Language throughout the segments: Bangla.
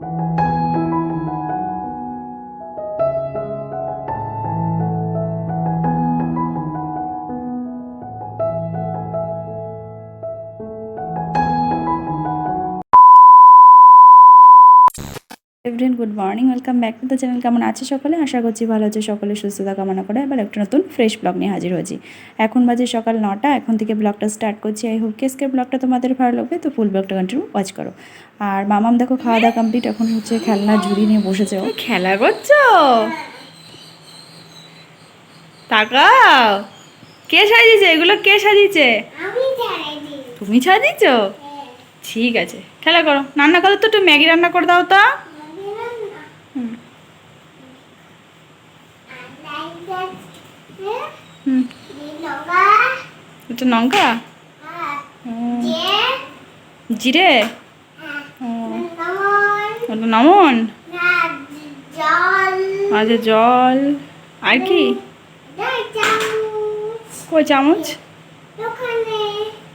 Thank you. Everyone good morning welcome back to the channel কেমন আছে সকলে? আশা করছি ভালো আছে। সকলে সুস্থতা কামনা করে এবার একটা নতুন ফ্রেশ ব্লগ নিয়ে হাজির হয়েছি। এখন বাজে সকাল নটা। এখন থেকে ব্লগটা স্টার্ট করছি। আই হোপ কেসকের ব্লগটা তোমাদের ভালো লাগবে। তো ফুল ব্লগটা কন্টিনিউ ওয়াচ করো। আর মামাম দেখো খাওয়া দাওয়া কমপ্লিট এখন হচ্ছে খেলনা ঝুড়ি নিয়ে বসেছে ও। খেলা করছ? তাকাও। কে সাজিয়েছে? এগুলো কে সাজিয়েছে? তুমি সাজিয়েছো? ঠিক আছে। খেলা করো। রান্না করো তো একটু ম্যাগি রান্না করে দাও তো। এটা লঙ্কা? জিরে? ওটা নমন? আচ্ছা জল। আর কি? কই চামচ?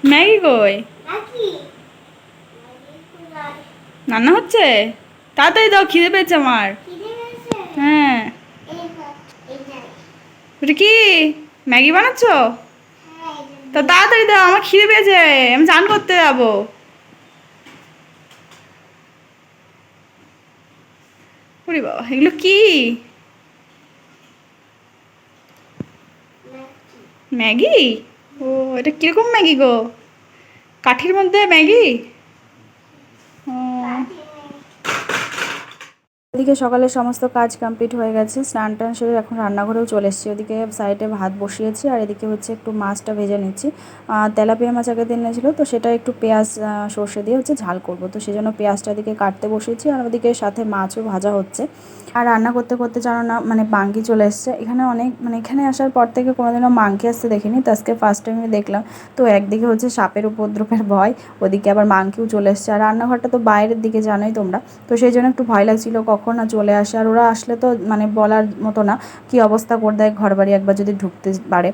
ম্যাগি কই? রান্না হচ্ছে? তাড়াতাড়ি দাও খিদে পেয়েছে আমার। হ্যাঁ। ওটা কি ম্যাগি বানাচ্ছ? তো তাড়াতাড়ি দাও, আমার খিদে পেয়েছে। আমি চান করতে যাব। ওরে বাবা, এগুলো কি? ম্যাগি? ও, এটা কীরকম ম্যাগি গো? কাঠির মধ্যে ম্যাগি? ওদিকে সকালে সমস্ত কাজ কমপ্লিট হয়ে গেছে। স্নান টান সেরে এখন রান্নাঘরেও চলে এসেছি। ওদিকে সাইডে ভাত বসিয়েছি আর এদিকে হচ্ছে একটু মাছটা ভেজে নিচ্ছি। তেলাপিয়া মাছ আগের দিন এনেছিলো তো সেটা একটু পেঁয়াজ সর্ষে দিয়ে হচ্ছে ঝাল করব। তো সেই জন্য পেঁয়াজটা এদিকে কাটতে বসিয়েছি আর ওদিকে সাথে মাছও ভাজা হচ্ছে। আর রান্না করতে করতে জানো না মানে মাংকি চলে এসছে। এখানে অনেক মানে এখানে আসার পর থেকে কোনোদিনও মাংকি আসতে দেখিনি। তো আজকে ফার্স্ট টাইমে দেখলাম। তো একদিকে হচ্ছে সাপের উপদ্রবের ভয়, ওদিকে আবার মাংকিও চলে এসছে। আর রান্নাঘরটা তো বাইরের দিকে জানোই তোমরা। তো সেই জন্য একটু ভয় লাগছিল কখন না চলে আসে। আর ওরা আসলে তো মানে বলার মতো না কি অবস্থা করে দেয় ঘর বাড়ি একবার যদি ঢুকতে পারে।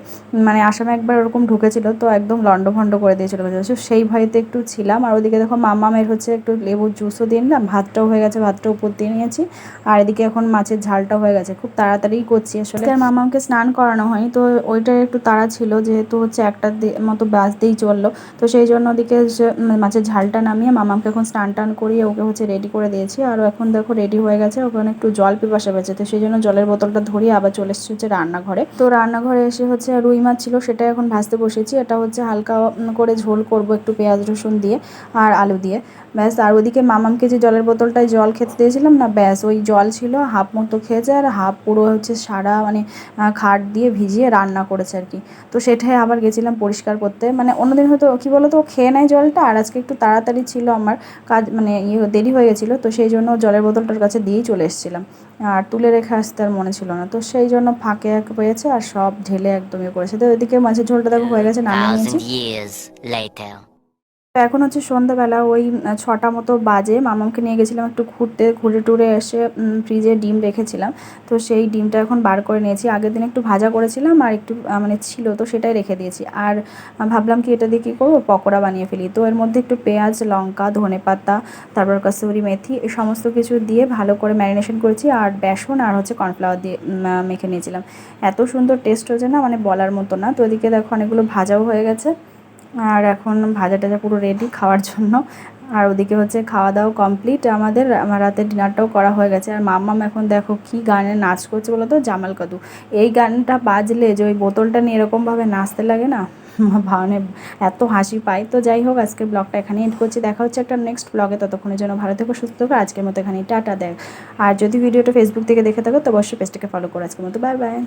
মানে আসামে একবার ওরকম ঢুকেছিল তো একদম লন্ডভন্ড করে দিয়ে চলে গেছে সেই ভয়তে একটু ছিলাম। আর ওদিকে দেখো মামামের হচ্ছে একটু লেবুর জুসও দিয়ে নিলাম। ভাতটাও হয়ে গেছে, ভাতটা উপর দিয়ে নিয়েছি। আর এদিকে এখন মাছের ঝালটা হয়ে গেছে। খুব তাড়াতাড়ি করছি আসলে। আর মামাকে স্নান করানো হয়নি। তো ওইটার একটু তাড়া ছিল, যেহেতু হচ্ছে একটা মতো দিয়েই চলল। তো সেই জন্য ওদিকে মাছের ঝালটা নামিয়ে মামাকে এখন স্নান টান করিয়ে ওকে হচ্ছে রেডি করে দিয়েছি। আর এখন দেখো রেডি হয়ে গেছে, ওখানে একটু জল পিপাসা পেয়েছে, তো সেই জন্য জলের বোতলটা ধরিয়ে আবার চলে এসেছি হচ্ছে রান্নাঘরে। তো রান্নাঘরে এসে হচ্ছে রুই মাছ ছিল সেটা এখন ভাজতে বসেছি। এটা হচ্ছে হালকা করে ঝোল করব একটু পেঁয়াজ, রসুন দিয়ে আর আলু দিয়ে। ব্যাস, আর ওদিকে মামামকে যে জলের বোতলটায় জল খেতে দিয়েছিলাম না, ব্যাস, ওই জল ছিল, হাফ মতো খেয়েছে আর হাফ পুরো হচ্ছে সারা মানে খাট দিয়ে ভিজিয়ে রান্না করেছে আর কি। তো সেটাই আবার গেছিলাম পরিষ্কার করতে। মানে অন্যদিন হয়তো, কী বলো তো ও খেয়ে নেয় জলটা, আর আজকে একটু তাড়াতাড়ি ছিল আমার, কাজ মানে ইয়ে দেরি হয়ে গেছিল, তো সেই জন্য জলের বোতলটার কাছে দিয়েই চলে এসেছিলাম। আর তুলে রেখে আসতে আর মনে ছিল না। তো সেই জন্য ফাঁকে এক পেয়েছে আর সব ঢেলে একদমই করেছে। তো ওইদিকে মাছের ঝোলটা দেখো হয়ে গেছে নামিয়ে নিয়েছি. তো এখন হচ্ছে সন্ধ্যাবেলা ওই ছটা মতো বাজে। মামাকে নিয়ে গেছিলাম একটু ঘুরতে, ঘুরে টুরে এসে ফ্রিজে ডিম রেখেছিলাম। তো সেই ডিমটা এখন বার করে নিয়েছি। আগের দিন একটু ভাজা করেছিলাম আর একটু মানে ছিল তো সেটাই রেখে দিয়েছি। আর ভাবলাম কি এটা দিয়ে কী করব? পকোড়া বানিয়ে ফেলি। তো এর মধ্যে একটু পেঁয়াজ, লঙ্কা, ধনে পাতা, তারপর কাসুরি মেথি এই সমস্ত কিছু দিয়ে ভালো করে ম্যারিনেশন করেছি আর বেসন আর হচ্ছে কর্নফ্লাওয়ার দিয়ে মেখে নিয়েছিলাম। এত সুন্দর টেস্ট হয়েছে না মানে বলার মতো না। তো ওদিকে দেখো অনেকগুলো ভাজাও হয়ে গেছে। আর এখন ভাজা টাজা পুরো রেডি খাওয়ার জন্য। আর ওদিকে হচ্ছে খাওয়া দাওয়া কমপ্লিট আমাদের, আমার রাতের ডিনারটাও করা হয়ে গেছে। আর মাম্মাম এখন দেখো কি গানে নাচ করছে বলো তো জামাল কাদু। এই গানটা বাজলে যে ওই বোতলটা নিয়ে এরকমভাবে নাচতে লাগে না? ভাবনে এত হাসি পায়। তো যাই হোক আজকে ব্লগটা এখানে এন্ড করছি। দেখা হচ্ছে একটা নেক্সট ব্লগে ততক্ষণের জন্য ভালো থেকো, সুস্থ থেকো। আজকের মতো এখানে টাটা দেখ। আর যদি ভিডিওটা ফেসবুক থেকে দেখে থাকো, তো অবশ্যই পেজটাকে ফলো করো আজকের মতো। Bye bye